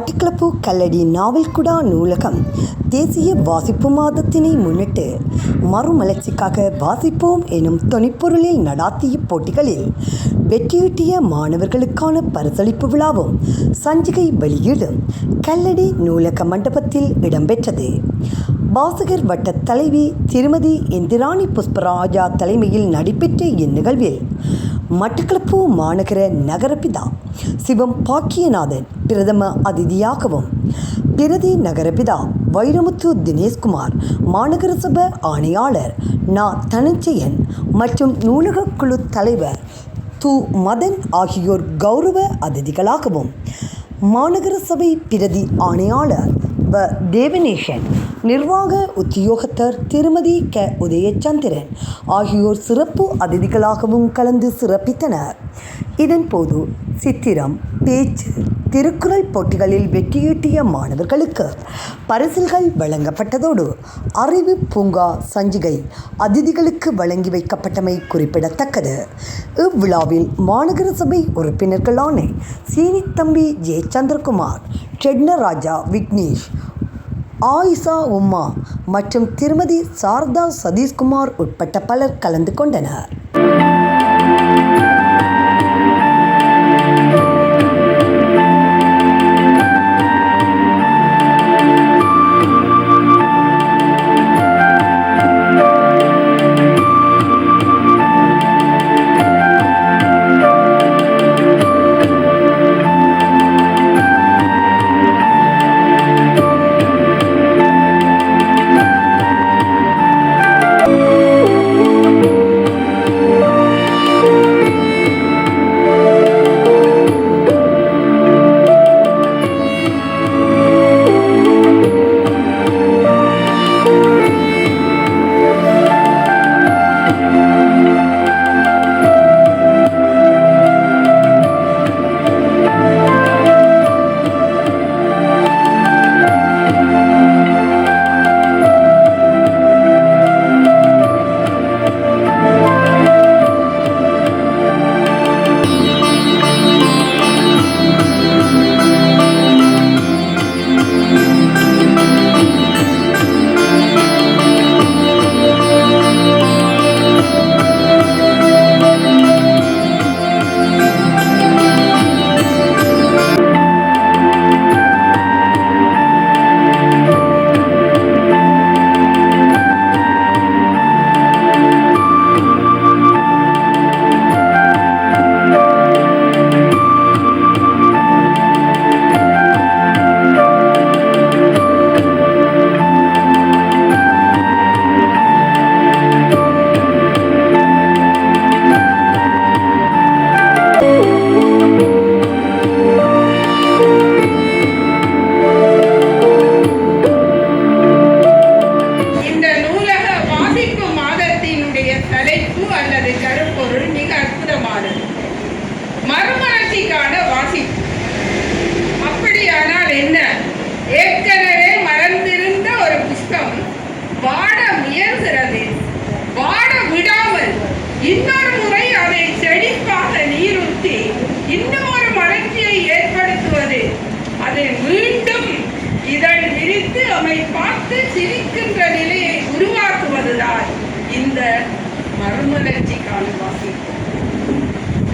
மட்டக்களப்பு கல்லடி நாவல்குடா நூலகம் தேசிய வாசிப்பு மாதத்தினை முன்னிட்டு மறுமலர்ச்சிக்காக வாசிப்போம் எனும் துணிப்பொருளில் நடாத்திய போட்டிகளில் வெற்றியீட்டிய மாணவர்களுக்கான பரிசளிப்பு விழாவும் சஞ்சிகை வெளியீடும் கல்லடி நூலக மண்டபத்தில் இடம்பெற்றது. வாசகர் வட்ட தலைவி திருமதி இந்திராணி புஷ்பராஜா தலைமையில் நடைபெற்ற இந்நிகழ்வில் மட்டக்களப்பு மாநகர நகரபிதா சிவம் பாக்கியநாதன் பிரதம அதிதியாகவும். பிரதி நகரபிதா வைரமுத்து தினேஷ்குமார் மாநகர சபை ஆணையாளர் நா தனஞ்சயன் மற்றும் நூலகக் குழு தலைவர் து மதன் ஆகியோர் கௌரவ அதிதிகளாகவும். மாநகர சபை பிரதி ஆணையாளர் வ தேவநேஷன் நிர்வாக உத்தியோகத்தர் திருமதி க. உதயச்சந்திரன் ஆகியோர் சிறப்பு அதிதிகளாகவும் கலந்து சிறப்பித்தனர். இதன்போது சித்திரம் பேச்சு திருக்குறள் போட்டிகளில் வெற்றியீட்டிய மாணவர்களுக்கு பரிசில்கள் வழங்கப்பட்டதோடு அறிவு பூங்கா சஞ்சிகை அதிதிகளுக்கு வழங்கி வைக்கப்பட்டமை குறிப்பிடத்தக்கது. இவ்விழாவில் மாநகர சபை உறுப்பினர்களான சீனித்தம்பி ஜெயச்சந்திரகுமார் சந்திரகுமார் செட்னராஜா விக்னேஷ் ஆயிஷா உம்மா மற்றும் திருமதி சாரதா சதீஷ்குமார் உட்பட்ட பலர் கலந்து கொண்டனர்.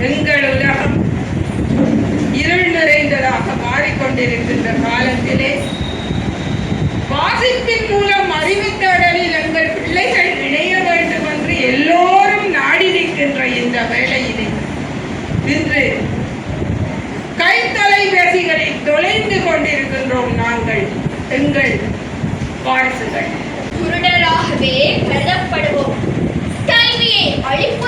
எங்கள் உலகம் இருள் நிறைந்ததாக மாறிக்கொண்டிருக்கின்ற காலத்திலே வாசிப்பின் மூலம் அறிவு தேடலில் எங்கள் பிள்ளைகள் இணைய வேண்டும் என்று எல்லோரும் நாடி நிற்கின்ற இந்த வேளையிலே இன்று கை தொலைபேசிகளில் தொலைந்து கொண்டிருக்கின்றோம் நாங்கள் எங்கள் வாரிசுகள். குருடராகவே கருதப்படுவோம். கல்வியை அழிப்பு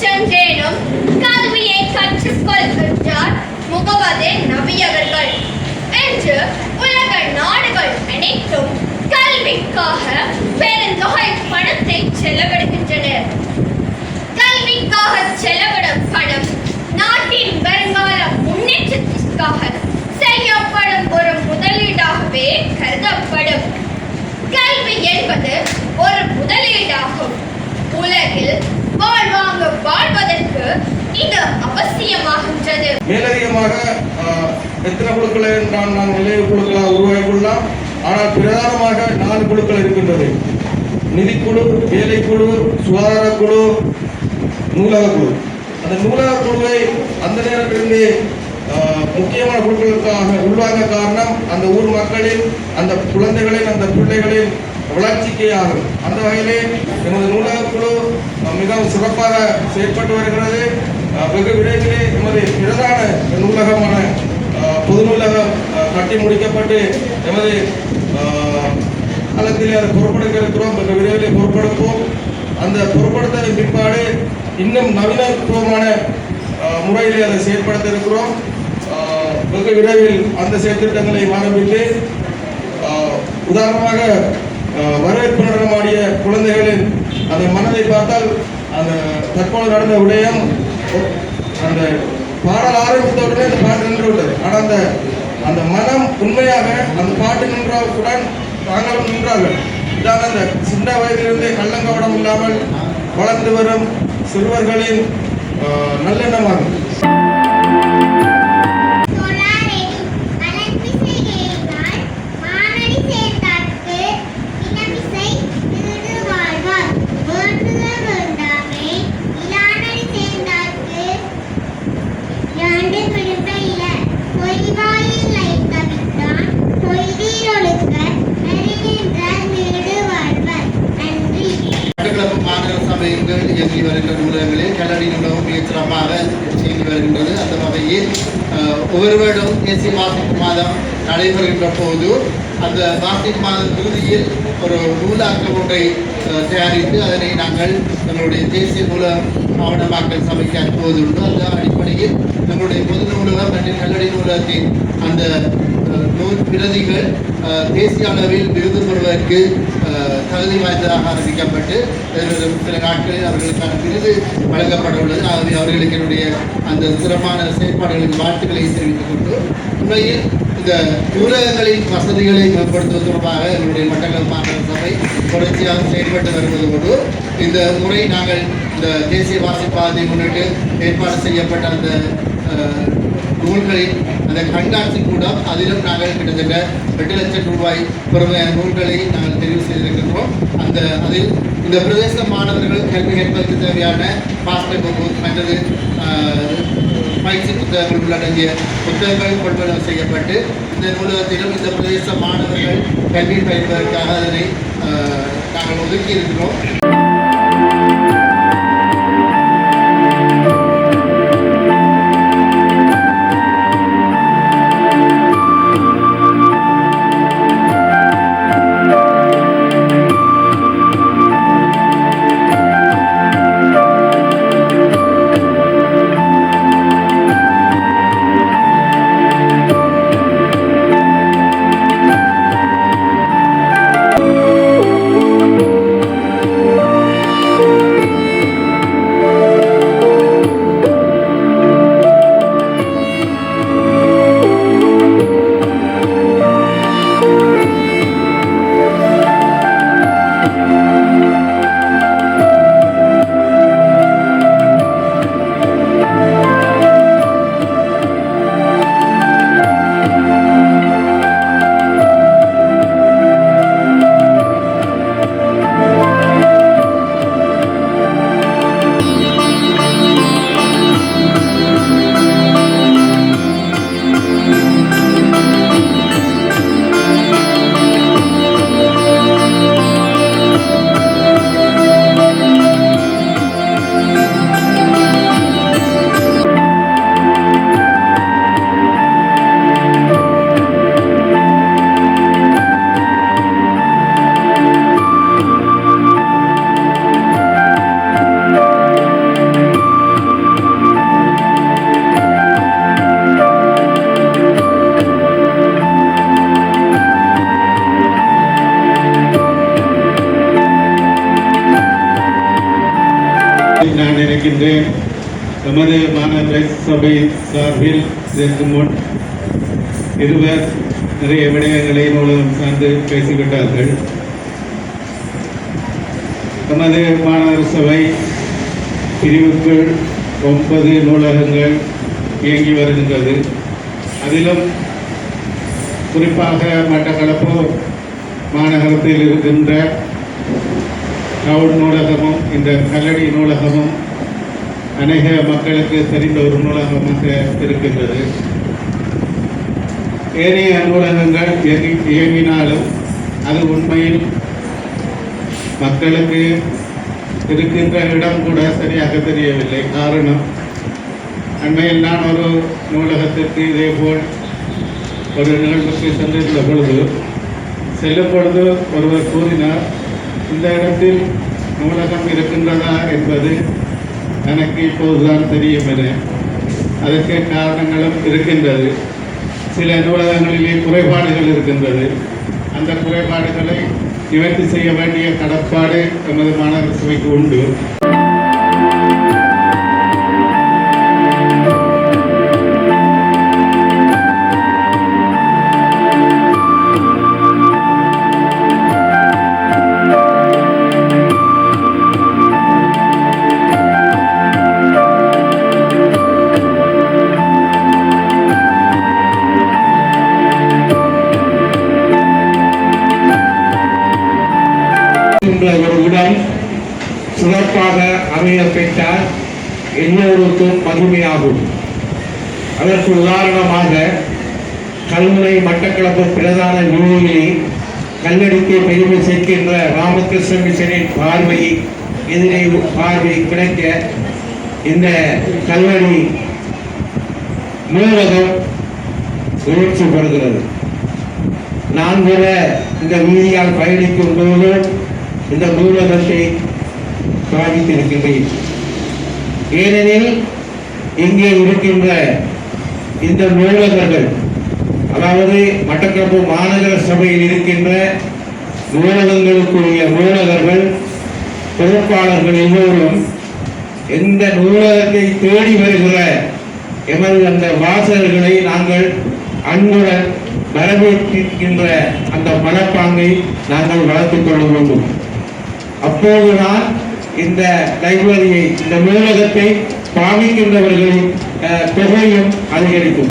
சென்றேனும் கல்வியை கற்றுக்கொள் என்றார் முகமது நபியவர்கள். என்று உலக நாடுகள் அனைத்தும் கல்விக்காக பெருந்தொகை பணத்தை செலவிடுகின்றனர் கல்விக்காக செலவிடும் பணம் நாட்டின் வருங்கால முன்னேற்றத்திற்காக செய்யப்படும் ஒரு முதலீடாகவே கருதப்படும். கல்வி என்பது ஒரு முதல் அவசியமாகின்றது மேலதிகமாக எத்தனை குழுக்களை நான் நாம் நிலைய குழுக்களாக உருவாகிக்கொள்ளலாம் ஆனால் பிரதானமாக நாலு குழுக்கள் இருக்கின்றது. நிதிக்குழு வேலைக்குழு சுகாதார குழு நூலக குழு. அந்த நூலக குழுவை அந்த நேரத்திலிருந்து முக்கியமான குழுக்களுக்காக உள்வாங்க காரணம் அந்த ஊர் மக்களின் அந்த குழந்தைகளின் அந்த பிள்ளைகளின் வளர்ச்சிக்கே ஆகும். அந்த வகையிலே எமது நூலக குழு மிகவும் சிறப்பாக செயற்பட்டு வருகிறது. வெகு விரைவிலே எமது பிரதான நூலகமான பொது நூலகம் கட்டி முடிக்கப்பட்டு எமது காலத்தில் அதை பொறுப்படுத்த இருக்கிறோம் வெகு விரைவிலே பொருட்படுத்துவோம். அந்த பொறுப்படுத்த பிற்பாடு இன்னும் நவீனத்துவமான ஆஹ், முறையிலே அதை செயற்படுத்த இருக்கிறோம் வெகு விரைவில் அந்த செயற்திட்டங்களை ஆரம்பித்து உதாரணமாக வரவேற்பு நடனமாடிய குழந்தைகளின் அந்த மனதை பார்த்தால் அந்த தற்போது நடந்த விடயம் அந்த பாடல் ஆரம்பித்த உடனே அந்த பாட்டு நின்று விட்டது. ஆனால் அந்த அந்த மனம் உண்மையாக அந்த பாட்டு நின்றவுடன் தாங்களும் நின்றார்கள். இதான அந்த சின்ன வயதிலிருந்தே கள்ளங்கவடம் இல்லாமல் வளர்ந்து வரும் சிறுவர்களின் நல்லெண்ணமாகும். நூலகங்களில் கல்லடி நூலகம் மிகச் சிறப்பாக இயங்கி வருகின்றது. அந்த வகையில் ஒவ்வொரு வருடம் தேசிய வாசிப்பு மாதம் நடைபெறுகின்ற போது அந்த வாசிப்பு மாதம் இறுதியில் ஒரு நூலாக்கம் ஒன்றை தயாரித்து அதனை நாங்கள் எங்களுடைய தேசிய நூல ஆவணமாக்கல் சபைக்கு அனுப்புவதுண்டு அந்த அடிப்படையில் எங்களுடைய பொது நூலகம் மற்றும் கல்லடி நூலகத்தின் அந்த நூல் பிரதிகள் தேசிய அளவில் விருது பெறுவதற்கு தகுதி வாய்ந்ததாக அறிவிக்கப்பட்டு சில நாட்களில் அவர்களுக்கான விருது வழங்கப்பட உள்ளது. ஆகவே அவர்களுக்கு என்னுடைய அந்த சிறப்பான செயற்பாடுகளின் வாழ்த்துக்களை தெரிவித்துக் கொண்டு உண்மையில் இந்த நூலகங்களின் வசதிகளை மேம்படுத்துவது தொடர்பாக எங்களுடைய மட்டக்களப்பு மாநகர சபை தொடர்ச்சியாக செயல்பட்டு வருவது கொண்டு இந்த முறை நாங்கள் இந்த தேசிய வாசிப்பாதை முன்னிட்டு ஏற்பாடு செய்யப்பட்ட அந்த நூல்களின் அந்த கண்காட்சி கூடம் அதிலும் நாங்கள் கிட்டத்தட்ட எட்டு லட்சம் ரூபாய் பெறுமையான நூல்களை நாங்கள் தெரிவு இந்த அதில் இந்த பிரதேச மாணவர்கள் கல்வி கற்பதற்கு தேவையான பாஸ்டர் புக்கு மற்றது பயிற்சி புத்தகங்கள் உள்ளடங்கிய புத்தகங்கள் கொள்வனவு செய்யப்பட்டு இந்த நூலகத்திலும் இந்த பிரதேச மாணவர்கள் கல்வி பயிர்வதற்காக அதனை நாங்கள் ஒதுக்கி இருக்கிறோம் நமது மாநகர சபை சார்பில் இதற்கு முன் இருவர் நிறைய விடயங்களை நூலகம் சார்ந்து பேசிவிட்டார்கள். நமது மாநகர சபை பிரிவுக்குள் ஒன்பது நூலகங்கள் இயங்கி வருகின்றது. அதிலும் குறிப்பாக மட்டக்களப்பு மாநகரத்தில் இருக்கின்ற டவுன் நூலகமும் இந்த கல்லடி நூலகமும் அநேக மக்களுக்கு தெரிந்த ஒரு நூலகமாக இருக்கின்றது. ஏனைய நூலகங்கள் இயங்கி இயங்கினாலும் அது உண்மையில் மக்களுக்கு இருக்கின்ற இடம் கூட சரியாக தெரியவில்லை. காரணம் அண்மையில் நான் ஒரு நூலகத்திற்கு இதேபோல் ஒரு நிகழ்வுக்கு சென்றிருந்த பொழுது செல்லும் பொழுது ஒருவர் கூறினார் இந்த இடத்தில் நூலகம் இருக்கின்றதா? என்பது எனக்கு இப்போதுதான் தெரியும் என அதற்கு காரணங்களும் இருக்கின்றது. சில நூலகங்களிலே குறைபாடுகள் இருக்கின்றது. அந்த குறைபாடுகளை நிவர்த்தி செய்ய வேண்டிய கடப்பாடு எமது மாணவர் சபைக்கு உண்டு. எல்லோருக்கும் மகிமையாகும் அதற்கு உதாரணமாக கல்முனை மட்டக்களப்பு பிரதான வீதியிலே கல்லடிக்கு பெருமை சேர்க்கின்ற ராமகிருஷ்ண மிஷனின் பார்வை எதிரே பார்வை கிடைக்க இந்த கல்லடி நூலகம் முயற்சி பெறுகிறது. நான் கூட இந்த வீதியால் பயணிக்கும் போது இந்த நூலகத்தை பாதித்திருக்கின்றேன் ஏனெனில் இங்கே இருக்கின்ற இந்த நூலகர்கள் அதாவது மட்டக்களப்பு மாநகர சபையில் இருக்கின்ற நூலகங்களுக்குரிய நூலகர்கள் பொறுப்பாளர்கள் எல்லோரும் எந்த நூலகத்தை தேடி வருகிற எமது அந்த வாசகர்களை நாங்கள் அன்புடன் வரவேற்றிருக்கின்ற அந்த மனப்பாங்கை நாங்கள் வளர்த்துக் கொள்ள வேண்டும். அப்போதுதான் இந்த லைப்ரரியை இந்த நூலகத்தை பாவிக்கின்றவர்களின் தொகையும் அதிகரிக்கும்.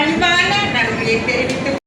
அன்பான நன்மையை தெரிவித்து